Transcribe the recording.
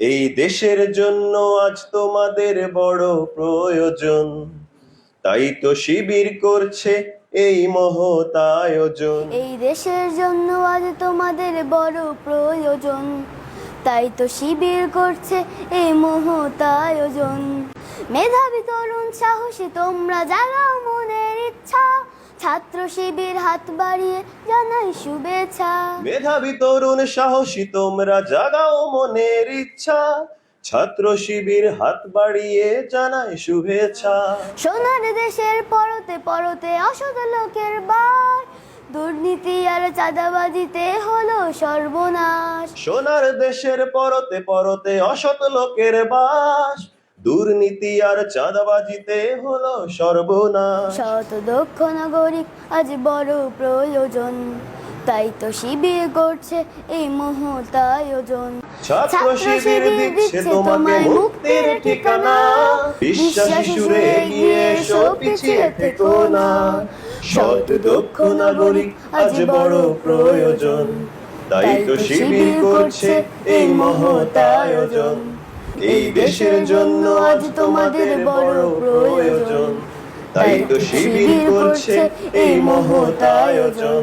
এই দেশের জন্য আজ তোমাদের বড় প্রয়োজন। তাই তো শিবির করছে এই মহৎ আয়োজন। এই দেশের জন্য আজ তোমাদের বড় প্রয়োজন। তাই তো শিবির করছে এই মহৎ আয়োজন। মেধাবী তরুণ সাহসী তোমরা জাগাও ছাত্র শিবির হাত বাড়িয়ে জানাই শুভেচ্ছা। মেধাবী তরুণ সাহসী তোমরা জাগাও মনের ইচ্ছা। ছাত্র শিবির হাত বাড়িয়ে জানায় শুভেচ্ছা। সোনার দেশের পরতে পরতে অসৎ লোকের বার। দুর্নীতি আর চাঁদাবাজিতে হলো সর্বনাশ। সোনার দেশের পরতে পরতে অসৎ লোকের বাস। দুর্নীতি আর চাঁদাবাজিতে হলো সর্বনাশ। শত দক্ষ নাগরিক আজ বড় প্রয়োজন। তাই তো শিবির করছে এই মহতায়োজন ছাত্র শিবির দিচ্ছে তোমাকে মুক্তির ঠিকানা। বিশ্বাসী সুরে এগিয়ে এসো পিছিয়ে থেকো না। সৎ দক্ষ নাগরিক আজ বড় প্রয়োজন। তাই তো শিবির করছে এই মহৎ আয়োজন। এই দেশের জন্য আজ তোমাদের বড় প্রয়োজন। তাই তো শিবির করছে এই মহৎ আয়োজন।